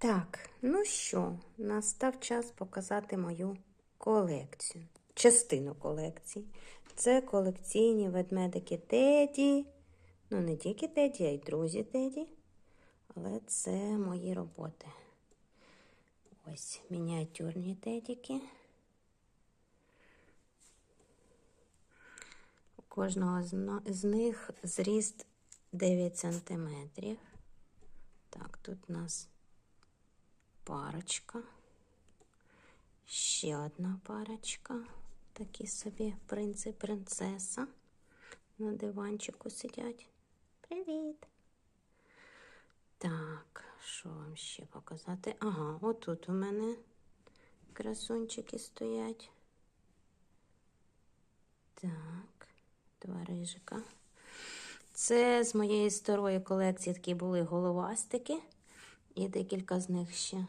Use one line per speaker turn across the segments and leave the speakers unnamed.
Так, ну що, настав час показати мою колекцію. Частину колекції. Це колекційні ведмедики Теді. Ну, не тільки Теді, а й друзі Теді. Але це мої роботи. Ось мініатюрні тедіки. У кожного з них зріст 9 сантиметрів. Так, тут у нас парочка. Ще одна парочка. Такі собі принц і принцеса. На диванчику сидять. Привіт! Так, що вам ще показати? Ага, отут у мене красунчики стоять. Так, два рижика. Це з моєї старої колекції такі були головастики. І декілька з них ще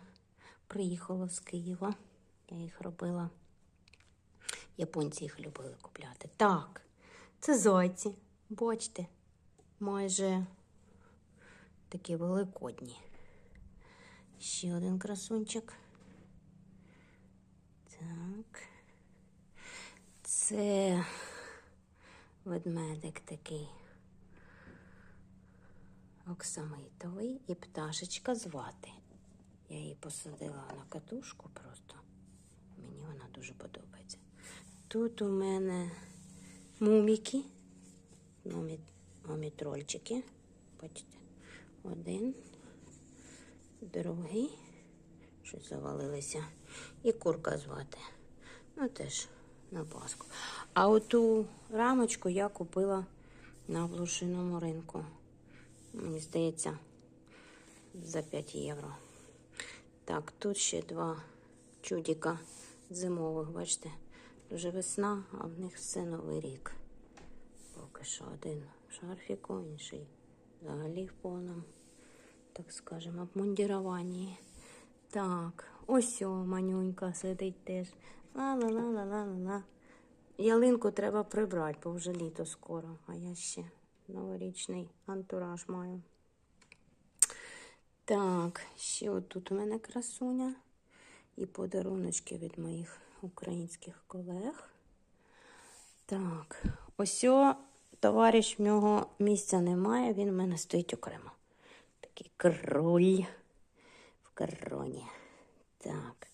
приїхало з Києва. Я їх робила. Японці їх любили купляти. Так, це зайці. Бачите, майже такі великодні. Ще один красунчик. Так. Це ведмедик такий оксамитовий і пташечка звати. Я її посадила на катушку просто. Мені вона дуже подобається. Тут у мене муміки, мумітрольчики. Бачите, один, другий, щось завалилися. І курка звати. Ну, теж на Пасху. А оту рамочку я купила на блошиному ринку. Мені здається, за 5 євро. Так, тут ще два чудіка зимових, бачите, дуже весна, а в них все новий рік. Поки що один в шарфіку, інший взагалі в повному, так скажемо, обмундіруванні. Так, ось о, манюнька сидить теж. Ла-ла-ла-ла-ла-ла. Ялинку треба прибрати, бо вже літо скоро, а я ще новорічний антураж маю. Так, ще отут у мене красуня і подаруночки від моїх українських колег. Так, ось товариш в нього місця немає, він в мене стоїть окремо. Такий кроль в короні. Так,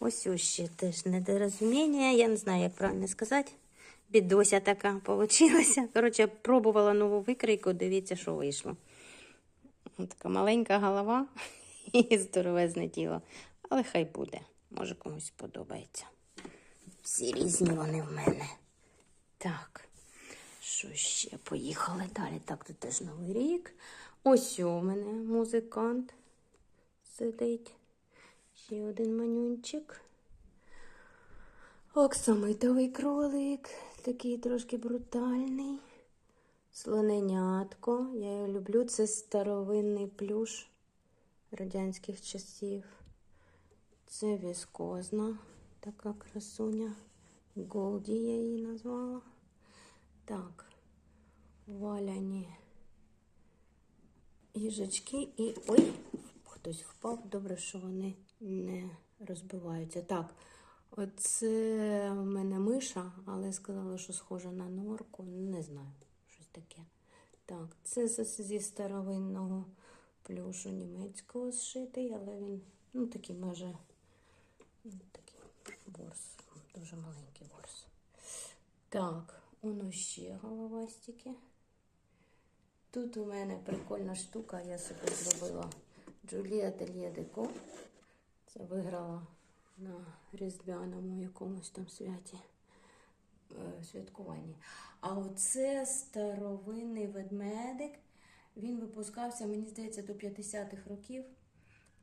ось ще теж недорозуміння, я не знаю, як правильно сказати. Бідося така получилася. Коротше, пробувала нову викрійку, дивіться, що вийшло. Така маленька голова і здоровезне тіло. Але хай буде. Може комусь сподобається. Всі різні вони в мене. Так, що ще? Поїхали далі. Так, тут теж новий рік. Ось у мене музикант сидить. Ще один манюнчик. Оксамитовий кролик, такий трошки брутальний. Слоненятко. Я його люблю. Це старовинний плюш радянських часів. Це віскозна така красуня. Голді я її назвала. Так, валяні їжачки і. Ой, хтось впав. Добре, що вони не розбиваються. Так, оце в мене миша, але сказали, що схожа на норку. Не знаю, щось таке. Так, це зі старовинного плюшу німецького зшитий, але він ну, такий майже ну, такий ворс, дуже маленький ворс. Так, воно ще головастики. Тут у мене прикольна штука, я собі зробила Джулія Деко. Це виграла на різдвяному якомусь там святі е, святкуванні. А оце старовинний ведмедик. Він випускався, мені здається, до 50-х років.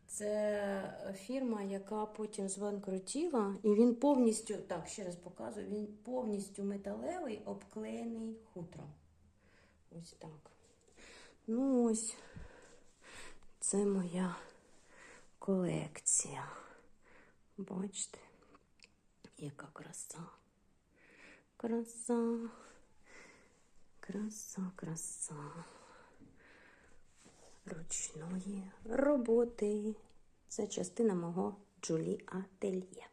Це фірма, яка потім збанкрутіла, і він повністю, так, ще раз показую, він повністю металевий, обклеєний хутром. Ось так. Ну ось, це моя колекція. Бачите, яка краса. Краса. Краса, краса. Ручної роботи. Це частина мого Джулі Ательє.